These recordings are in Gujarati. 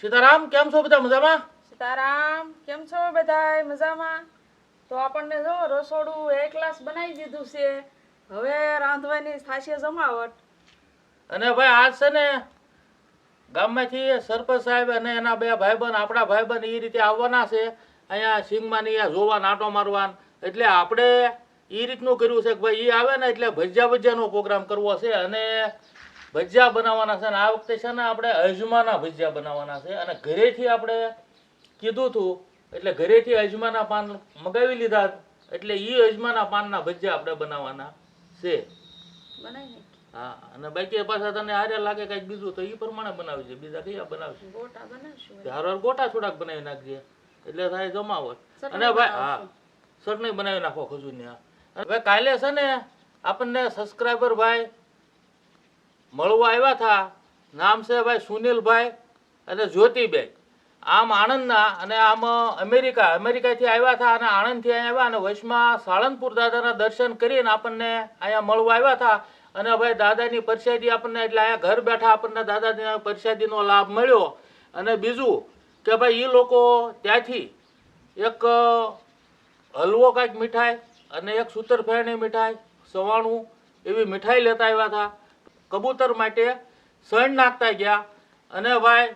સીતારામ કેમ છો બધા મજામાં? સીતારામ કેમ છો બધા મજામાં? તો આપણને જો રસોડું એક ક્લાસ બનાવી દીધું છે. હવે રાંધવાની થાશે જમાવટ. અને ભાઈ આજ છે ને ગામમાંથી સરપંચ સાહેબ અને એના બે ભાઈબંધ આપણા ભાઈબંધ એ રીતે આવવાના છે. અહીંયા સિંગમાં ને અહીંયા જોવા નાટો મારવાન. એટલે આપણે એ રીતનું કર્યું છે કે ભાઈ એ આવે ને એટલે ભજીયા ભજીયાનો પ્રોગ્રામ કરવો છે. અને ભજીયા બનાવવાના છે અને આ વખતે છે ને આપણે અજમાના ભજીયા બનાવવાના છે અને ઘરેથી આપણે કીધું હતું એટલે ઘરેથી અજમાના પાન મગાવી લીધા એટલે એ અજમાના પાનના ભજીયા આપણે બનાવવાના છે. હા અને બાકી પાછા તને હારે લાગે કંઈક બીજું તો એ પ્રમાણે બનાવજે બીજા કયા બનાવશે? હાર ગોટા થોડાક બનાવી નાખજે એટલે થાય જમાવટ. અને ભાઈ હા. ચટણી બનાવી નાખો ખજૂરની હવે કાલે છે ને આપણને સબસ્ક્રાઈબર ભાઈ મળવા આવ્યા હતા નામ છે ભાઈ સુનિલભાઈ અને જ્યોતિબેન. આમ આણંદના અને આમ અમેરિકા, અમેરિકાથી આવ્યા હતા અને આણંદથી અહીંયા આવ્યા અને વચમાં સાળંગપુર દાદાના દર્શન કરીને આપણને અહીંયા મળવા આવ્યા હતા અને ભાઈ દાદાની પરસાદી આપણને, એટલે અહીંયા ઘર બેઠા આપણને દાદાની પરસાદીનો લાભ મળ્યો. અને બીજું કે ભાઈ એ લોકો ત્યાંથી એક હલવો કાંઈક મીઠાઈ અને એક સૂતરફેરણી મીઠાઈ, સવાણું એવી મીઠાઈ લેતા આવ્યા હતા કબૂતર માટે સહન નાખતા ગયા. અને ભાઈ,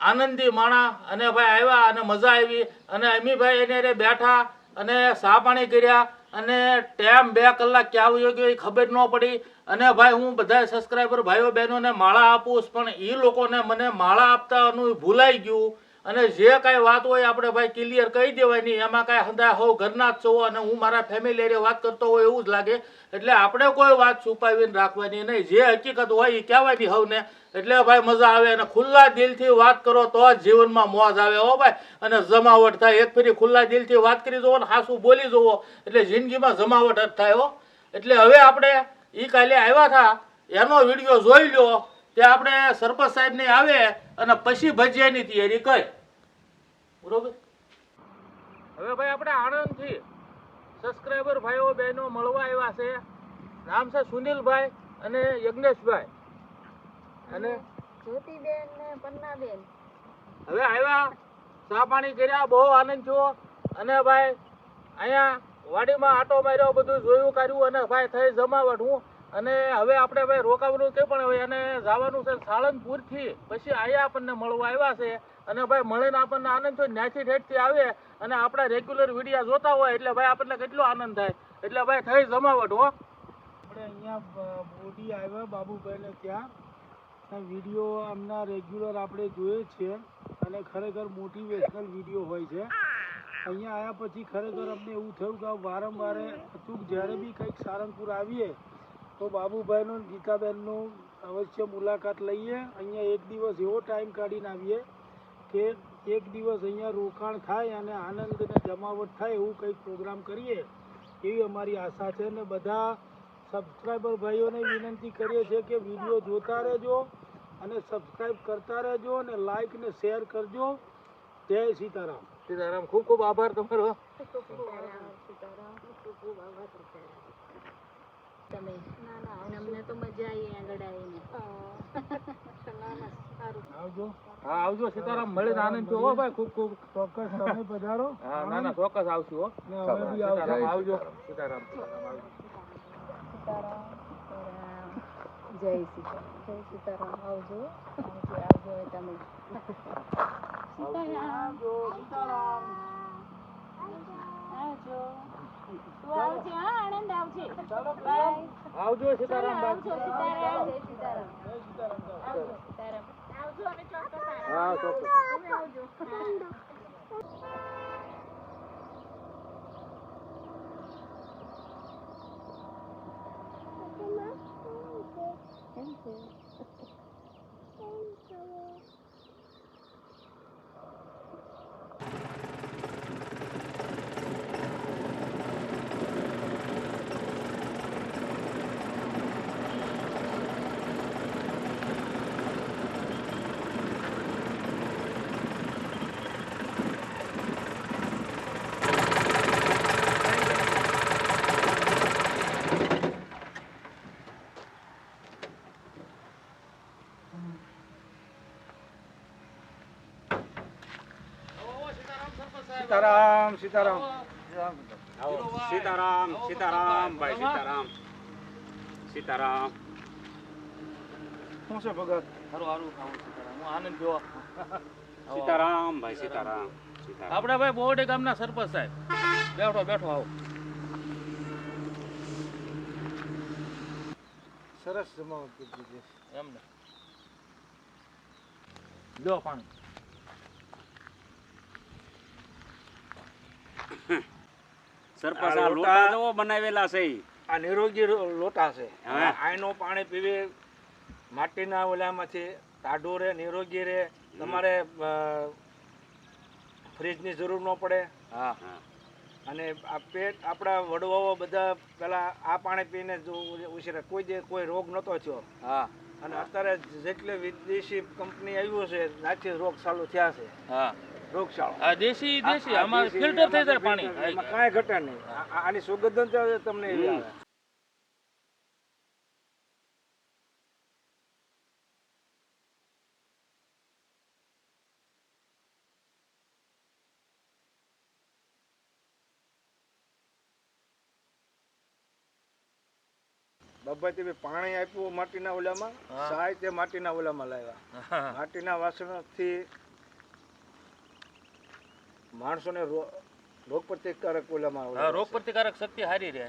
આનંદી માણા, અને ભાઈ આવ્યા અને મજા આવી. અને અમીભાઈ એને બેઠા અને સા પાણી કર્યા અને ટાઈમ બે કલાક ક્યાં આવ્યો ગયો એ ખબર ન પડી. અને ભાઈ, હું બધા સબસ્ક્રાઈબર ભાઈઓ, બહેનોને માળા આપું પણ એ લોકોને મને માળા આપતાનું ભૂલાઈ ગયું. અને જે કાંઈ વાત હોય આપણે ભાઈ ક્લિયર કહી દેવાની. એમાં કાંઈ હંધા હોવ ઘરના જ છો અને હું મારા ફેમિલી એરે વાત કરતો હોય એવું જ લાગે. એટલે આપણે કોઈ વાત છુપાવીને રાખવાની નહીં. જે હકીકત હોય એ કહેવાની હવને. એટલે ભાઈ મજા આવે અને ખુલ્લા દિલથી વાત કરો તો જ જીવનમાં મોજ આવે. હો ભાઈ. અને જમાવટ થાય. એક ફેરી ખુલ્લા દિલથી વાત કરી જુઓ ને હાસું બોલી જુઓ. એટલે જિંદગીમાં જમાવટ જ થાય, હો. એટલે હવે આપણે એ કાલે આવ્યા હતા એનો વીડિયો જોઈ લો તે આપણે સરપંચ સાહેબને આવે અને પછી ભજીયાની તૈયારી કરી. બરોબર? હવે ભાઈ આપણે આણંદથી સબસ્ક્રાઈબર ભાઈઓ બહેનો મળવા આવ્યા છે. નામ છે સુનિલભાઈ અને યજ્ઞેશભાઈ. અને જ્યોતિબેન ને પન્નાબેન. હવે આવ્યા ચા પાણી કર્યા બહુ આનંદ થયો. અને ભાઈ અહીંયા વાડીમાં આટો માર્યો બધું જોયું કર્યું અને ભાઈ થઈ જમાવટ હું. અને હવે આપણે ભાઈ રોકાવાનું છે પણ હવે એને જવાનું છે સાળંગપુરથી. પછી અહીંયા આપણને મળવા આવ્યા છે. અને ભાઈ મળીને આપણને આનંદ થયો. ન્યાથી ઠેઠથી આવે અને આપણા રેગ્યુલર વિડીયા જોતા હોય એટલે ભાઈ આપણને કેટલો આનંદ થાય. એટલે ભાઈ થઈ જમાવટ, હો. આપણે અહીંયા મોદી આવ્યા બાબુભાઈને ત્યાં. વીડિયો આમના રેગ્યુલર આપણે જોઈએ છે. અને ખરેખર મોટિવેશનલ વીડિયો હોય છે. અહીંયા આવ્યા પછી ખરેખર અમને એવું થયું કે વારંવાર અચૂક જ્યારે બી કંઈક સારંગપુર આવીએ તો બાબુભાઈનું ગીતાબેનનું અવશ્ય મુલાકાત લઈએ. અહીંયા એક દિવસ એવો ટાઈમ કાઢીને આવીએ કે એક દિવસ અહીંયા રોકાણ થાય અને આનંદ અને જમાવટ થાય એવું કંઈક પ્રોગ્રામ કરીએ એવી અમારી આશા છે. અને બધા સબસ્ક્રાઈબર ભાઈઓને વિનંતી કરીએ છીએ કે વીડિયો જોતા રહેજો અને સબસ્ક્રાઈબ કરતા રહેજો અને લાઈક ને શેર કરજો. જય સીતારામ. સીતારામ ખૂબ ખૂબ આભાર તમારો. તમે? અમને તો મજા આવી આગળ આવીને. આવજો. હા આવજો. સીતારામ મળીને આનંદ થયો. હો ભાઈ ખૂબ ખૂબ. ચોક્કસ તમે પધારો. હા ના ના ચોક્કસ આવશું હો. ને આવજો. સીતારામ. સીતારામ જય સીતારામ. જય સીતારામ. આવજો. આવજો આવજો હવે આવજો. સીતારામ. આવજો. તું આવજે હા આનંદ આવજે. ચાલો આવજો સીતારામ બાપુ. સીતારામ. જય સીતારામ. જય સીતારામ આવજો સીતારામ. આવજો અને ચોક્કસ હા ચોક્કસ. આવજો. સીતારામ સીતારામ. સીતારામ સીતારામ ભાઈ સીતારામ. સીતારામ. શું છે ભગત? સારું સારું ખાવું સીતારામ. હું આનંદ જોવા સીતારામ ભાઈ સીતારામ. આપણે ભાઈ બોવડે ગામના સરપંચ સાહેબ. બેઠો બેઠો આવો. સરસ જમાવટ કરી એમને. લ્યો પાણી. સરપંચ આ લોટા જેવો બનાવેલા છે આ નિરોગી લોટા છે. હા. પાણી પીવે માટીના ઓલામાંથી ટાઢું રહે નિરોગી રહે. તમારે ફ્રીજની જરૂર ન પડે. હા. હા. અને આ પેટ આપણા વડવાઓ બધા પેલા આ પાણી પીને ઉછેરે. કોઈ દે કોઈ રોગ નહોતો થયો. હા. અને અત્યારે જેટલી વિદેશી કંપની આવ્યું છે નાથી રોગ ચાલુ થયા છે. હા. રોગચાળો. આ દેશી દેશી અમારે ફિલ્ટર થઈ જાય પાણી. કાંઈ ઘટે નહીં. આની સુગંધ તમને એવી આવે બાબા તમે પાણી આપ્યું માટીના ઓલામાં. સાય તે માટીના ઓલામાં લાવ્યા. માટીના વાસણથી માણસોને રોગ પ્રતિકારક ઓલામાં ઓલા રોગ પ્રતિકારક શક્તિ હારી રહે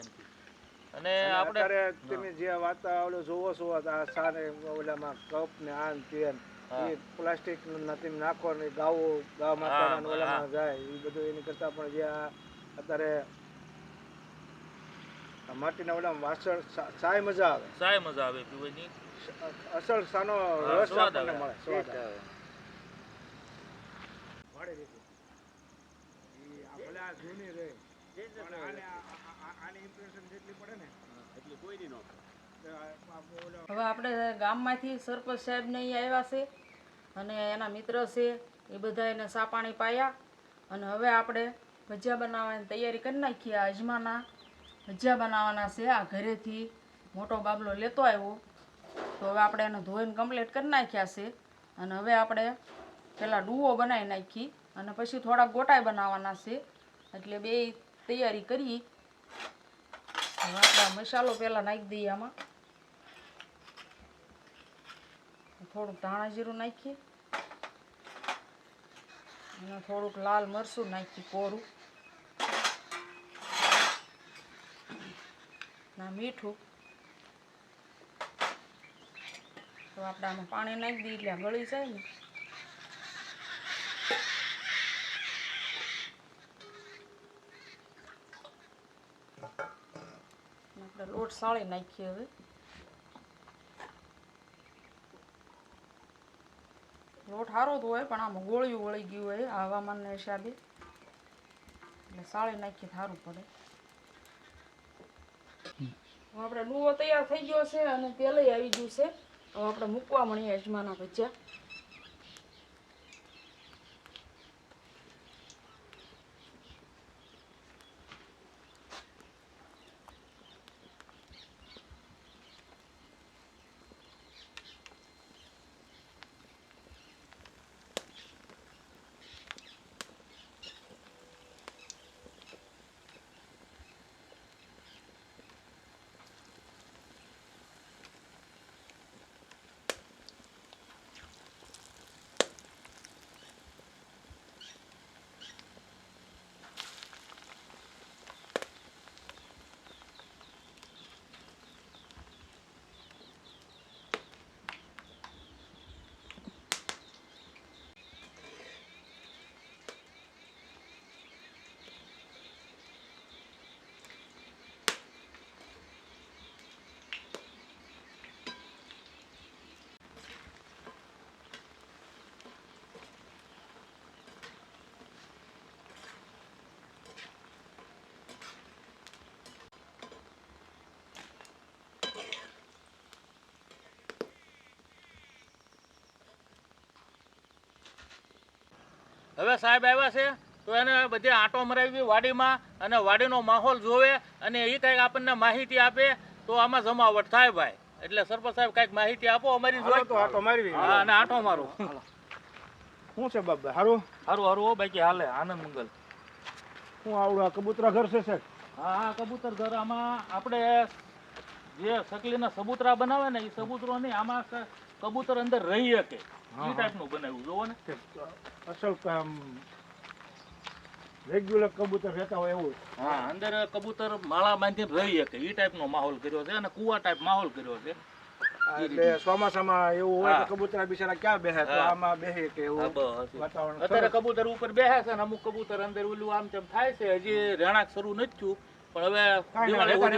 અને આપણે તમે જે વાત ઓલો જોવો છો આ સાને ઓલામાં કપ ને આન તેન એ પ્લાસ્ટિક ના તમે નાખો ને ગાવો ગા માતાના ઓલામાં જાય એ બધું એની કરતા પણ જે અત્યારે માટીના ઓલામાં વાસણ સાય મજા આવે. સાય મજા આવે પીવાની? અસલ સાનો રસ આપણને મળે સ્વાદ આવે. હવે આપણે ગામમાંથી સરપંચ સાહેબ ને આવ્યા છે અને એના મિત્ર છે એ બધા એને સા પાણી પાયા. અને હવે આપણે ભજીયા બનાવવાની તૈયારી કરી નાખીએ અજમાના ભજીયા બનાવવાના છે. આ ઘરેથી મોટો બાબલો લેતો આવ્યો. તો હવે આપણે એને ધોઈને કમ્પ્લીટ કરી નાખ્યા છે. અને હવે આપણે પહેલાં ડૂવો બનાવી નાખી. અને પછી થોડા ગોટાઈ બનાવવાના છે. એટલે બે તૈયારી કરી. હવે આપણે મસાલો પહેલાં નાખી દઈએ આમાં. થોડુંક ધાણા જીરું નાખીએ. અને થોડુંક લાલ મરચું નાખીએ કોરું. ના, મીઠું. તો આપણે આમાં પાણી નાખી દઈએ એટલે ગળી જાય ને. આપણે લોટ સાળી નાખીએ હવે. લોટ સારો તો હોય, પણ આમાં ગોળિયું વળી ગયું હોય હવામાનના હિસાબે. એટલે સાળી નાખીએ સારું પડે. આપણે ડૂવો તૈયાર થઈ ગયો છે અને તેલય આવી ગયું છે. હવે આપણે મૂકવા મળીએ અજમાના ભજીયા. હવે સાહેબ આવ્યા છે તો એને બધે આંટો મરાવી વાડીમાં અને વાડીનો માહોલ જોવે અને એ કંઈક આપણને માહિતી આપે તો આમાં જમાવટ થાય ભાઈ. એટલે સરપંચ સાહેબ કંઈક માહિતી આપો અમારી જોઈ તો આટો મારવી. હા અને આંટો મારો. શું છે બાબા હારું? હારું હારું હો બાકી હાલે આનંદ મંગલ. શું આવડું આ કબૂતરા ઘર છે સાહેબ? હા હા કબૂતર ઘર આમાં આપણે જે સકલીના સબૂતરા બનાવે ને એ સબૂતરો નહીં આમાં કબૂતર અંદર રહી શકે. એ ટાઈપનું બનાવ્યું જોવો ને. અસલ કામ રેગ્યુલર કબૂતર રહેતા હોય એવું હા અંદર કબૂતર માળા બાંધીને રહી શકે. એ ટાઈપનો માહોલ કર્યો છે અને કુવા ટાઈપ માહોલ કર્યો છે. એટલે ચોમાસામાં એવું હોય કે કબૂતરા બિચારા ક્યાં બેસે? તો આમાં બેસે કે એવું વાતાવરણ અત્યારે. કબૂતર ઉપર બેસે છે અને અમુક કબૂતર અંદર ઓલું આમ તેમ થાય છે. હજી રહેણાંક શરૂ નથી થયું પણ હવે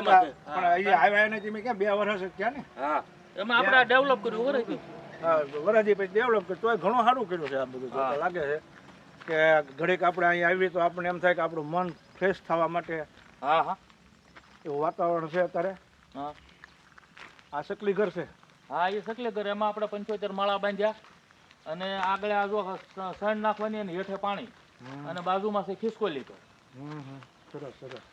ના. પણ અહીંયા આવ્યા એને તમે ક્યાં? બે વર્ષ જ ને? હા. એમાં આપણે ડેવલપ કર્યું વરસથી. હા, વરાજી પછી ડેવલપ કર્યું. તોય ઘણું સારું કર્યું છે આ બધું લાગે છે કે ઘડીક આપણે અહીંયા આવી તો આપણને એમ થાય કે આપણું મન ફ્રેશ થવા માટે હા હા. એવું વાતાવરણ છે અત્યારે. હા. આ સકલી ઘર છે. હા એ સકલી ઘર. એમાં આપણે પંચોતેર માળા બાંધ્યા અને આગળ આ જો સણ નાખવાની અને હેઠે પાણી અને બાજુમાં છે ખિસકોલી તો. હમ, હમ. સરસ સરસ.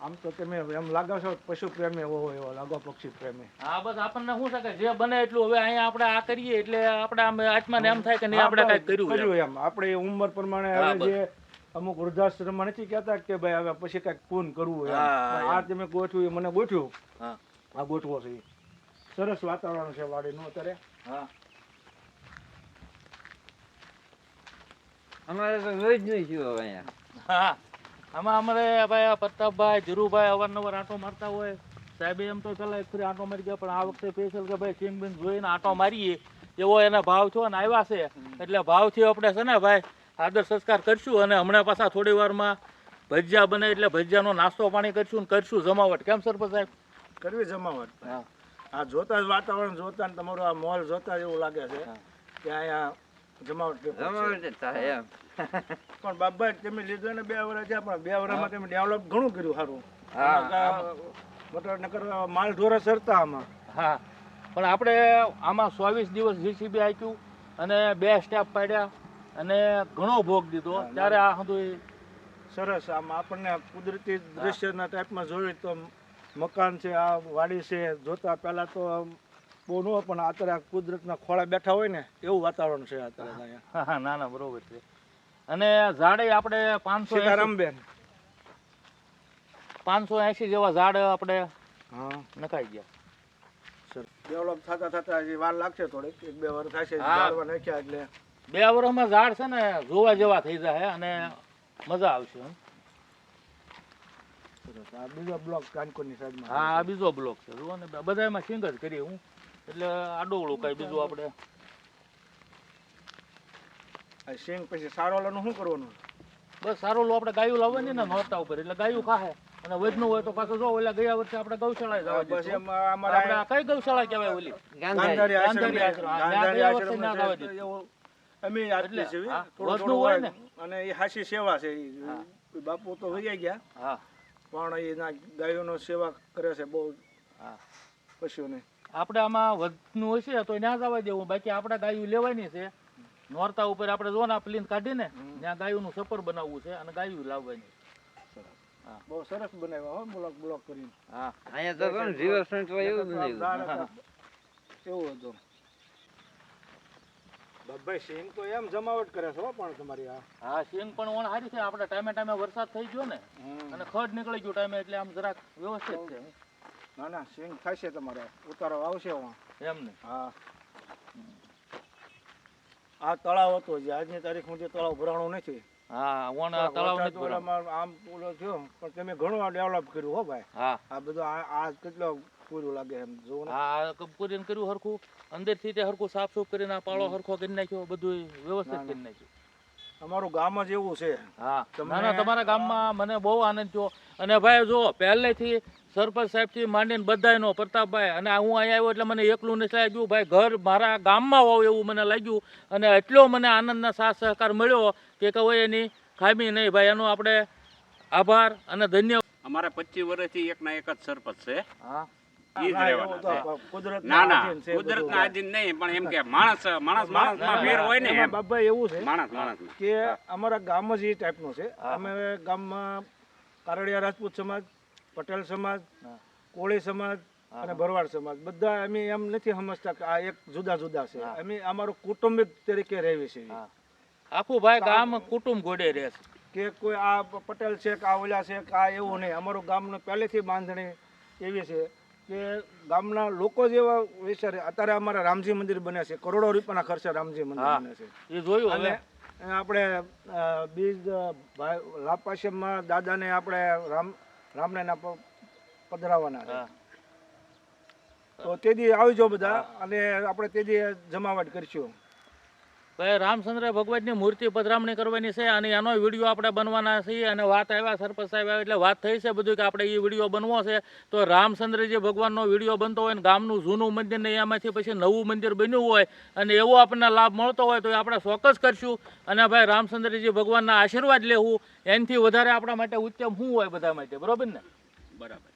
આમ તો તમે એમ લાગો છો પશુ પ્રેમી એવો એવો લાગો પક્ષી પ્રેમી હા બસ આપણને શું છે કે જે બને એટલું હવે અહીંયા આપણે આ કરીએ એટલે આપણે આમ આત્માને એમ થાય કે નહીં આપણે કાંઈક કર્યું કર્યું એમ. આપણે ઉંમર પ્રમાણે હવે જે અમુક વૃદ્ધાશ્રમમાં નથી કહેતા કે ભાઈ હવે પછી કાંઈક પૂન કરવું આ તમે ગોઠવ્યું એ મને ગોઠવ્યું. આ ગોઠવો છે. સરસ વાતાવરણ છે વાડીનું અત્યારે. હા. અમારે તો રોજ નહીં થયું હવે અહીંયા. હા. આમાં અમારે ભાઈ આ પ્રતાપભાઈ ધીરુભાઈ અવારનવાર આંટો મારતા હોય. સાહેબે એમ તો પેલા એક ફરી આંટો મારી ગયા પણ આ વખતે સ્પેશિયલ કે ભાઈ સિંગ બિંગ જોઈને આંટો મારીએ. એવો એના ભાવ છો ને આવ્યા છે. એટલે ભાવથી આપણે છે ને ભાઈ આદર સંસ્કાર કરશું અને હમણાં પાછા થોડી વારમાં ભજીયા બને એટલે ભજીયાનો નાસ્તો પાણી કરશું ને કરશું જમાવટ. કેમ સરપંચ સાહેબ? કરવી જમાવટ હા. આ જોતા જ વાતાવરણ જોતા ને તમારું આ મોલ જોતા જ એવું લાગે છે. કે અહીંયા જમાવટ થાય એમ. પણ બાબા તમે લીધો ને બે વર્ષ થયા પણ બે વર્ષમાં તમે ડેવલપ ઘણું કર્યું સારું. મતલબ નકર માલ ઢોરે સરતા આમાં. હા પણ આપણે આમાં ચોવીસ દિવસ જીસીબી આપ્યું અને બે સ્ટેપ પાડ્યા અને ઘણો ભોગ દીધો. ત્યારે આ બધું સરસ આમ આપણને કુદરતી દ્રશ્યના ટાઈપમાં જોઈએ તો મકાન છે આ વાડી છે જોતા પહેલા તો આમ બહુ ન હોય, પણ અત્યારે કુદરતના ખોળા બેઠા હોય ને એવું વાતાવરણ છે અત્યારે ના ના બરોબર છે. અને ઝાડે આપણે પાંચસો સીતારામબેન. પાંચસો એસી જેવા ઝાડ આપણે નખાઈ ગયા. ડેવલપ થતા થતા હજી વાર લાગશે થોડીક. એક બે વર્ષ થશે ઝાડવા નાખ્યા એટલે. બે વર્ષમાં ઝાડ છે ને જોવા જેવા થઈ જાય અને મજા આવશે આ બીજો બ્લોક કાનકોની સાઈડમાં હા બીજો બ્લોક છે. જુઓ ને બધામાં સિંગ જ કરીએ હું. એટલે આડોળું કઈ બીજું આપણે સિંગ પછી સારોલાનું શું કરવાનું? બસ સારો લો આપણે ગાયું લાવવાની ને નોરતા ઉપર એટલે ગાયું ખાહે. અને વધનું હોય તો પાછું જો ઓલા ગયા વર્ષે આપણે ગૌશાળા જવા બસ એમ અમારે આપણે આ કઈ ગૌશાળા કહેવાય ઓલી? ગાંધારી. ગાંધારી આશ્રમ. ગયા વર્ષે ના જવા દીધું. અમે આપીએ છે થોડું થોડું હોય ને. અને એ હાસી સેવા છે. બાપુ તો વહી ગયા. હા. પણ એના ગાયોનો સેવા કરે છે બહુ હા. પશુને આપણે આમાં વધનું હશે તો ના જવા દેવું. બાકી આપણે ગાયું લેવાની છે. નોરતા ઉપર આપણે જો ને આ પ્લીન કાઢીને ત્યાં ગાયુંનું સપર બનાવવું છે અને ગાયું લાવવાની. બહુ સરસ બનાવ્યા હો બ્લોક બ્લોક કરીને. હા. અહીંયા તો કોણ રિવરફ્રન્ટ એવું જ નહીં ઝાડ હતા. એવું હતું. બાપભાઈ સિંગ તો એમ જમાવટ કરે છે પણ તમારી આ. હા સિંગ પણ ઓણ સારી છે. આપણે ટાઈમે ટાઈમે વરસાદ થઈ ગયો ને અને ખડ નીકળી ગયું ટાઈમે એટલે આમ જરાક વ્યવસ્થિત છે. ના ના સિંગ થશે તમારે. ઉતારો આવશે હું એમ ને. હા. આ તળાવ હતો જે. આજની તારીખ જે તળાવ ભરાણું નથી. હા ઓણ તળાવ નથી ભરાયું. આમ ઓલો થયો પણ તમે ઘણું ડેવલપ કર્યું હો ભાઈ. હા. આ બધું આ આ કેટલો પૂરું લાગે એમ જોવું હા કપૂરીને કર્યું હરખું. અંદરથી તે હરખું સાફ સુફ કરીને આ પાળો હરખો કરી નાખ્યો બધું વ્યવસ્થિત કરી નાખ્યું. અમારું ગામ જ એવું છે. હા. ના તમારા ગામમાં મને બહુ આનંદ થયો. અને ભાઈ જો પહેલેથી સરપંચ સાહેબથી માંડીને બધાનો પ્રતાપભાઈ અને હું અહીંયા આવ્યો એટલે મને એકલું નથી લાગ્યું. ભાઈ ઘર મારા ગામમાં હોવ એવું મને લાગ્યું. અને એટલો મને આનંદના સાથ સહકાર મળ્યો કે કહેવાય એની ખામી નહીં. ભાઈ એનો આપણે આભાર અને ધન્ય અમારે પચીસ વર્ષથી એકના એક જ સરપંચ છે. હા. ઈ ના, ના આધીન નહીં પણ એમ કે માણસ માણસ માણસમાં ફેર હોય ને એમાં એવું છે માણસ માણસ કે અમારા ગામ જ એ ટાઈપનું છે. અમે ગામમાં કારડિયા રાજપૂત સમાજ પટેલ સમાજ કોળી સમાજ અને ભરવાડ સમાજ. બધા અમે એમ નથી સમજતા કે આ એક જુદા જુદા છે. અમે અમારું કુટુંબિક તરીકે રહેવી છે. આખું ભાઈ ગામ કુટુંબ ગોડે રહે છે. કે કોઈ આ પટેલ છે કે આ ઓલા છે કે આ એવું નહીં. અમારું ગામનું પહેલેથી બાંધણી એવી છે કે ગામના લોકો જેવા વિચારે અત્યારે અમારા રામજી મંદિર બન્યા છે. કરોડો રૂપિયાના ખર્ચે રામજી મંદિર બન્યા બને છે. એ જોયું અને હવે. આપણે બીજ ભાઈ લાપાશ્યમમાં દાદાને આપણે રામ રામનાના પ- પધરાવવાના છે. તો તે દી આવજો બધા અને આપણે તે દી જમાવટ કરશું. ભાઈ રામચંદ્ર ભગવાનની મૂર્તિ પધરામણી કરવાની છે અને એનો વીડિયો આપણે બનવાના છીએ અને વાત આવ્યા સરપંચ સાહેબ આવ્યા એટલે વાત થઈ છે બધું કે આપણે એ વીડિયો બનવો છે. તો રામચંદ્રજી ભગવાનનો વીડિયો બનતો હોય ને ગામનું જૂનું મંદિર ને એમાંથી પછી નવું મંદિર બન્યું હોય અને એવો આપણને લાભ મળતો હોય તો એ આપણે ચોક્કસ કરશું. અને ભાઈ રામચંદ્રજી ભગવાનના આશીર્વાદ લેવું, એનાથી વધારે આપણા માટે ઉત્તમ શું હોય બધા માટે? બરાબર ને? બરાબર.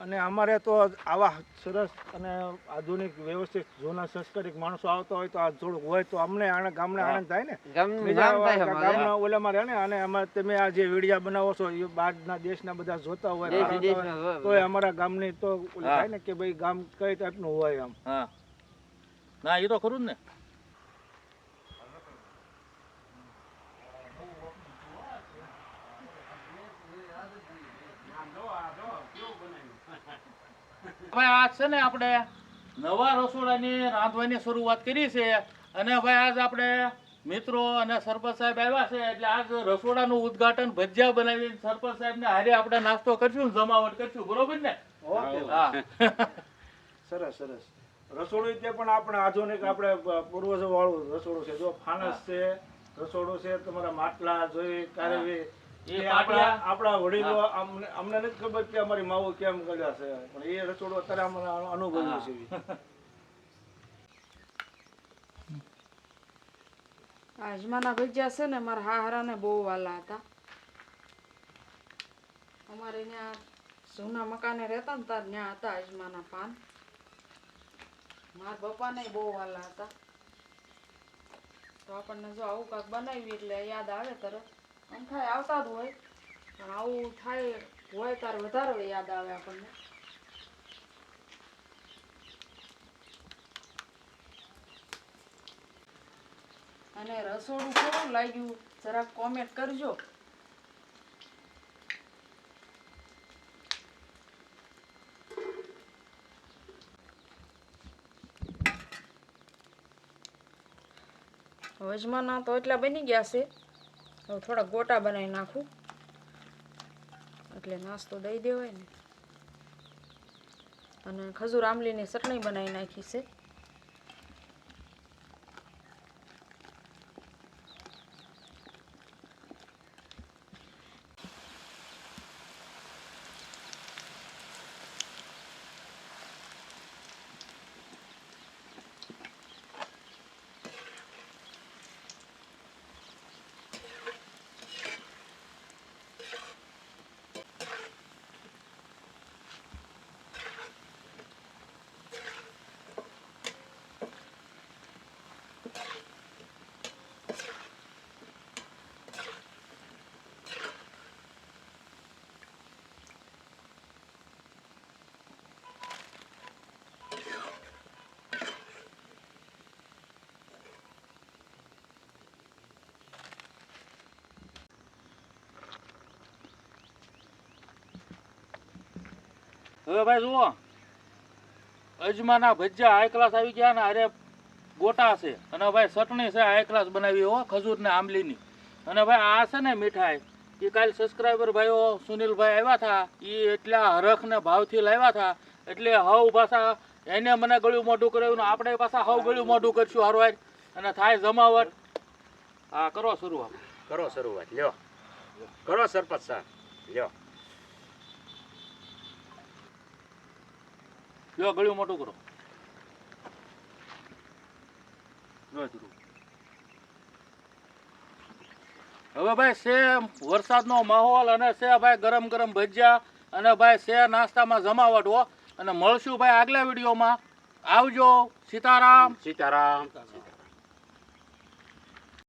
અને અમારે તો આવા સરસ અને આધુનિક વ્યવસ્થિત જૂના સંસ્કારિક માણસો આવતા હોય તો આ થોડુંક હોય તો અમને આણે ગામને આનંદ થાય ને. ગામનું ઓલામાં રહે ને અને અમારે તમે આ જે વિડીયા બનાવો છો એ બહારના દેશના બધા જોતા હોય તો. અમારા ગામની તો થાય ને કે ભાઈ ગામ કઈ ટાઈપનું હોય આમ. હા. ના એ તો ખરું જ ને. ભાઈ આજ છે ને આપણે નવા રસોડાની રાંધવાની શરૂઆત કરી છે. અને ભાઈ આજ આપણે મિત્રો અને સરપંચ સાહેબ આવ્યા છે. એટલે આજ રસોડાનું ઉદઘાટન ભજીયા બનાવી સરપંચ સાહેબ ને હારે આપણે નાસ્તો કરશું જમાવટ કરશું. બરોબર ને? સરસ સરસ. રસોડું તે પણ આપણે આધુનિક આપણે પૂર્વજો વાળું રસોડું છે. જો ફાનસ છે રસોડું છે તમારા માટલા જોઈ કારેવી. આપણા આપણા વડીલો અમને અમને નથી ખબર કે અમારી માવો કેમ કર્યા છે. પણ એ રસોડું અત્યારે અનુભવ્યું છે. આજમાના આ છે ને મારા હાહરાને બહુ વાલા હતા. અમારે ત્યાં જૂના મકાને રહેતા ને તાર ત્યાં હતા અજમાના પાન. મારા પપ્પાને બહુ વાલા હતા. તો આપણને જો આવું કાંક બનાવી એટલે યાદ આવે તરત. આમ થાય આવતા જ હોય. પણ આવું થાય હોય ત્યારે વધારે યાદ આવે આપણને. અને રસોડું કેવું લાગ્યું? જરાક કોમેન્ટ કરજો. વજમાના તો એટલા બની ગયા છે. હવે થોડા ગોટા બનાવી નાખું. એટલે નાસ્તો દઈ દેવાય ને. અને ખજૂર આંબલીની ચટણી બનાવી નાખી છે. હવે ભાઈ જુઓ. અજમાના ભજીયા હાઈ ક્લાસ આવી ગયા ને અરે ગોટા છે. અને ભાઈ ચટણી છે હાઈ ક્લાસ બનાવી હો ખજૂર ને આંબલીની. અને ભાઈ આ છે ને મીઠાઈ. એ કાલ સબસ્ક્રાઈબર ભાઈઓ સુનિલભાઈ આવ્યા હતા એ એટલા હરખ ને ભાવથી લાવ્યા હતા એટલે હવ પાછા એને મને ગળ્યું મોઢું કરાવ્યું આપણે પાછા હવ ગળ્યું મોઢું કરશું હારવાર અને થાય જમાવટ. હા, કરો શરૂઆત. કરો શરૂઆત, લ્યો. કરો સરપંચ સાહેબ, લ્યો. લ્યો, ગળ્યું મોટું કરો. હવે ભાઈ છે વરસાદનો માહોલ અને છે ભાઈ ગરમ ગરમ ભજીયા અને ભાઈ છે નાસ્તામાં જમાવટ અને મળશું ભાઈ આગલા વિડીયોમાં. આવજો, સીતારામ. સીતારામ.